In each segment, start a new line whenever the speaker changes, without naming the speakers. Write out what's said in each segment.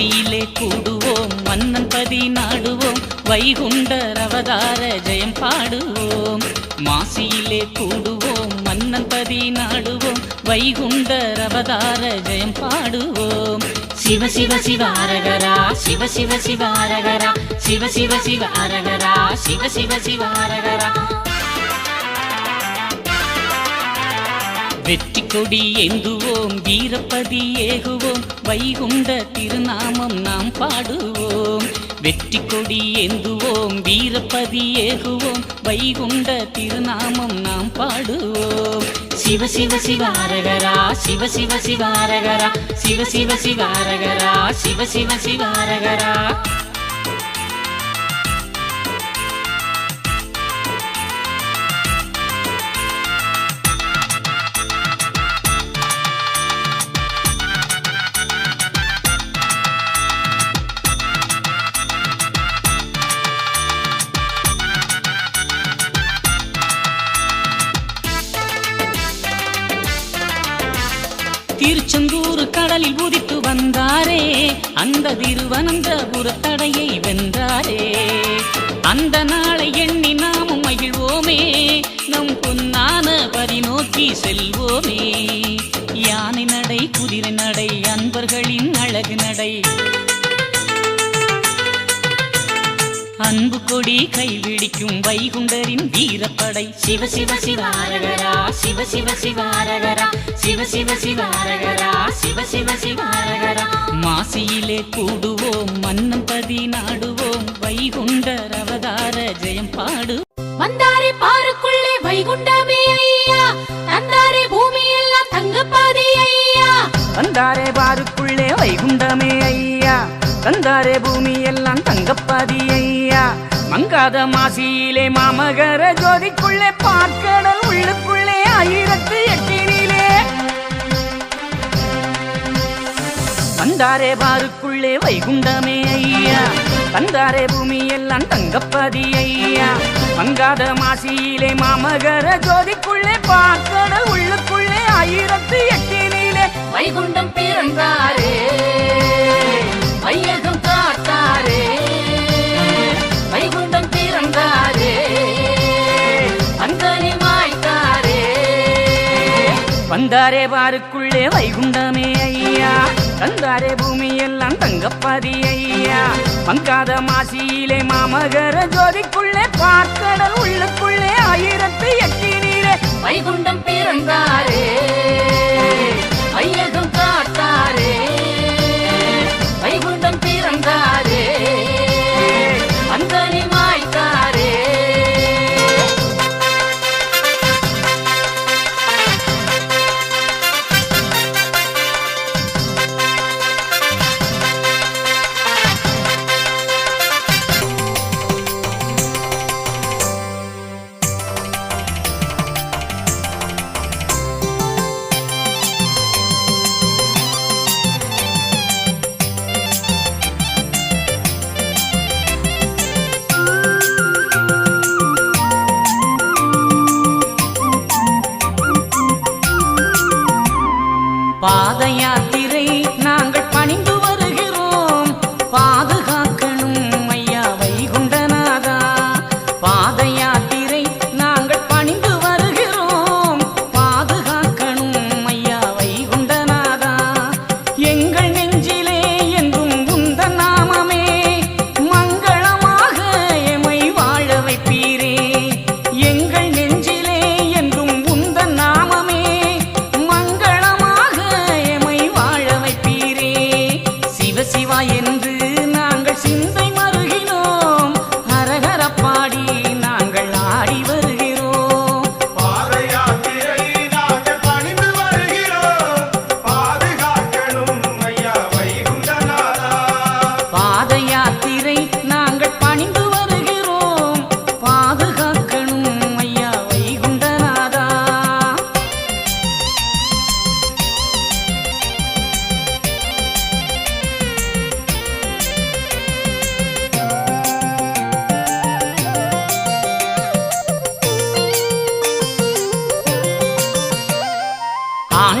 மாசியிலே கூடுவோம் மன்னன் பதி நாடுவோம் வைகுண்டர் அவதார ஜெயம் பாடுவோம். மாசியிலே கூடுவோம் மன்னன் பதி நாடுவோம் வைகுண்டர் அவதார ஜெயம் பாடுவோம். சிவ சிவ சிவ அரகரா சிவ சிவ சிவ அரகரா சிவ சிவ சிவ அரகரா சிவ சிவ சிவ அரகரா. வெற்றி கொடி ஏந்துவோம் வீரப்பதி ஏகுவோம் வைகுண்ட திருநாமம் நாம் பாடுவோம். வெற்றி கொடி ஏந்துவோம் வீரப்பதி ஏகுவோம் வைகுண்ட திருநாமம் நாம் பாடுவோம். சிவ சிவ சிவாரகரா சிவ சிவ சிவாரகரா சிவ சிவ சிவாரகரா சிவ சிவ சிவாரகரா திருச்செந்தூர் கடலில் உதித்து வந்தாரே. அந்த திருவனந்தபுர தடையை வென்றாரே. அந்த நாளை எண்ணி நாமும் மகிழ்வோமே. நம் பொன்னான பரிநோக்கி செல்வோமே. யானை நடை குதிரை நடை அன்பர்களின் அழகு நடை. அன்பு கொடி கைவிடிக்கும் வைகுண்டரின் வீரப்படை. சிவ சிவ சிவாரகரா சிவ சிவ சிவாரகரா சிவ சிவ சிவாரகரா சிவ சிவ சிவாரகரா மாசியிலே கூடுவோம் மன்னன் பதி நாடுவோம் வைகுண்டர் அவதார ஜெயம் பாடு.
வந்தாரே பாருக்குள்ளே வைகுண்டமே ஐயா தந்தாரே பூமி எல்லாம் தங்கப்பாதி ஐயா.
வந்தாரே பாருக்குள்ளே வைகுண்டமே ஐயா. தந்தாரே பூமி எல்லாம் தங்கப்பாதி ஐயா மங்காத மாசியிலே மாமகர ஜோதிக்குள்ளே பார்க்கடல் உள்ளுக்குள்ளே ஆயிரத்து எட்டினிலே. தந்தாரே பாருக்குள்ளே வைகுண்டமே ஐயா. தந்தாரே பூமி எல்லாம் தங்கப்பாதி ஐயா மங்காத மாசியிலே மாமகர ஜோதிக்குள்ளே பார்க்கடல் உள்ளுக்குள்ளே ஆயிரத்து எட்டினிலே. வைகுண்டம் பிறந்தாரே. வையகம் காத்தாரே வைகுண்டம் பிறந்தாரே அந்தனி வாய்த்தாரே வந்தாரே பாருக்குள்ளே வைகுண்டமே ஐயா தந்தாரே பூமி எல்லாம் தங்கப்பதி ஐயா. மங்காத மாசியிலே மாமகர ஜோதிக்குள்ளே பார்க்கடல் உள்ளுக்குள்ளே ஆயிரத்து எட்டினிலே வைகுண்டம் பிறந்தாரே ஐயகம் காத்தாரே. வைகுண்டம் பிறந்தாரே.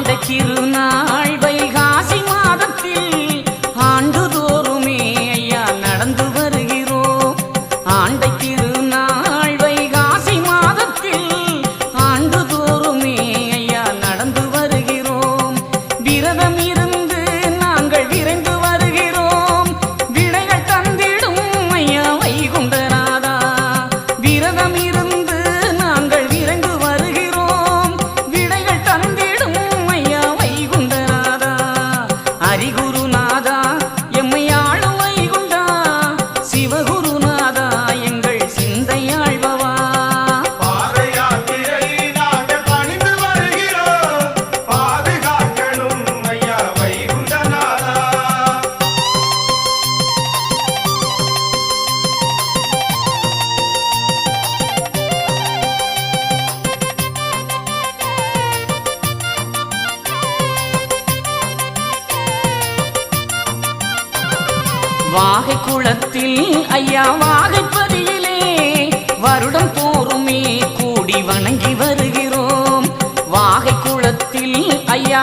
കണ്ട ചിരുനാൾ வாகை குளத்தில் ஐயா வாகைப்பதியிலே வருடம் தோறுமே கூடி வணங்கி வருகிறோம். வாகை குளத்தில் ஐயா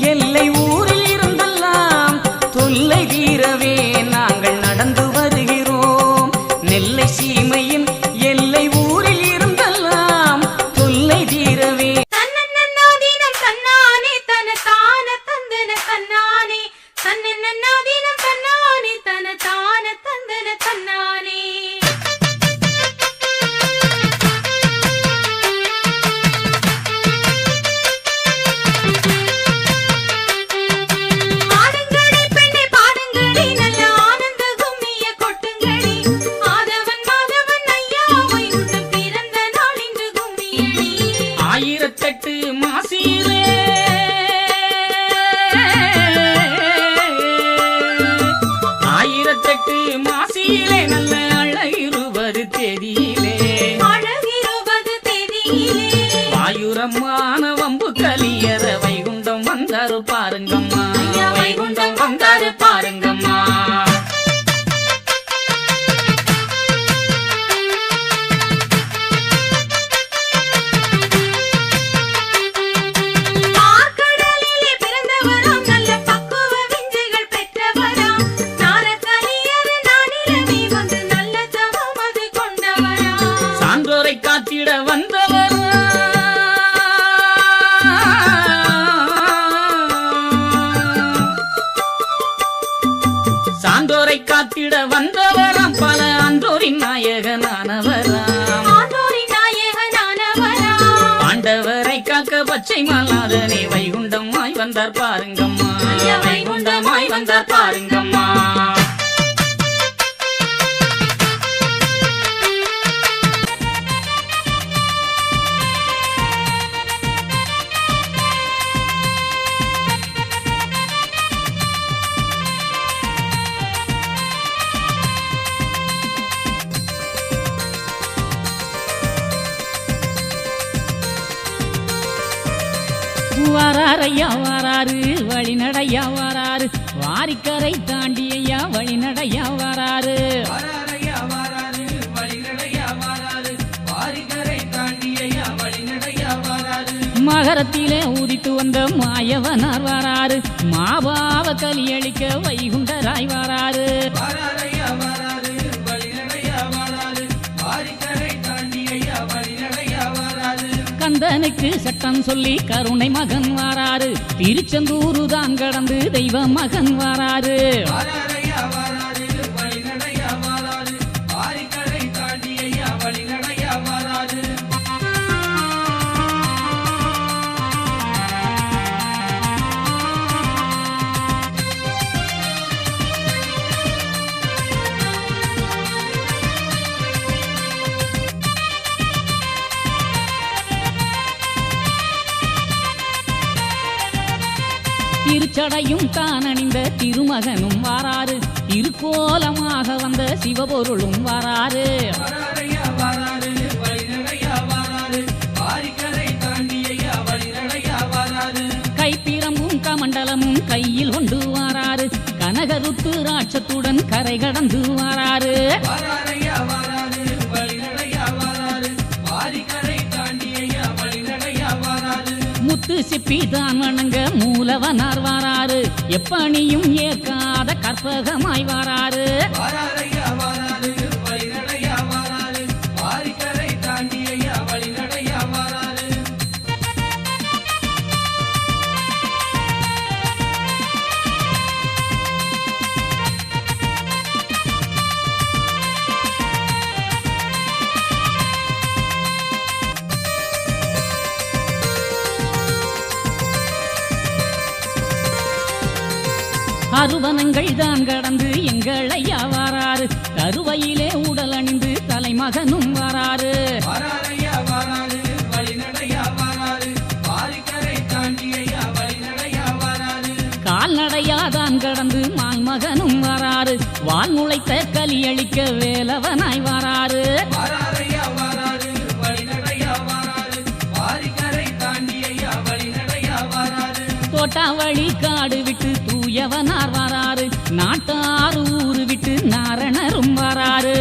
எல்லை
ஊர்
வாயுரமான வம்பு கலியற வைகுண்டம் வந்தாரு பாருங்கம்மா. வைகுண்டம் வந்தாரு பாருங்கம்மா.
பார்க்கடலிலே
காத்திட வந்தவராம். பல
ஆண்டோரின் நாயகனானவராம்.
ஆண்டவரை காக்க பச்சை மலாதனே வைகுண்டமாய் வந்தார் பாருங்கம்மா. வைகுண்டமாய் வந்தார் பாருங்கம்மா. வழிநடையா வாராரு. வாரிக்கரை தாண்டி ஐயா வழிநடையா வாராரு. மகரத்திலே உதித்து வந்த மாயவனார் வாராரு. மாபாவ கலியளிக்க வைகுண்டராய் வாராரு. கந்தனுக்கு சட்டம் சொல்லி கருணை மகன் வாராரு. திருச்செந்தூரு தான் கடந்து தெய்வ மகன் வாராரு. திருச்சடையும் தான் அணிந்த திருமகனும் வாராரு திருக்கோலமாக வந்த சிவபொருளும் வாராரு கைப்பிரம்பும் கமண்டலமும் கையில் கொண்டு வாராரு கனகருத்து ராட்சத்துடன் கரை கடந்து சிக்கு சிப்பி வணங்க மூலவனார் வாராரு. எப்பணியும் ஏற்காத கற்பகமாய் வாராரு. அருவனங்கள் தான் கடந்து எங்களையா வாராரு கருவையிலே உடல் அணிந்து தலைமகனும்
வராறு.
கால்நடையாதான் கடந்து மான்மகனும் வராறு. வால் முளைத்த கலியளிக்க வேலவனாய் வாராரு தோட்டாவளி காடு விட்டு உடையவனார் வராரு நாட்டார் ஊரு விட்டு நாரணரும் வராரு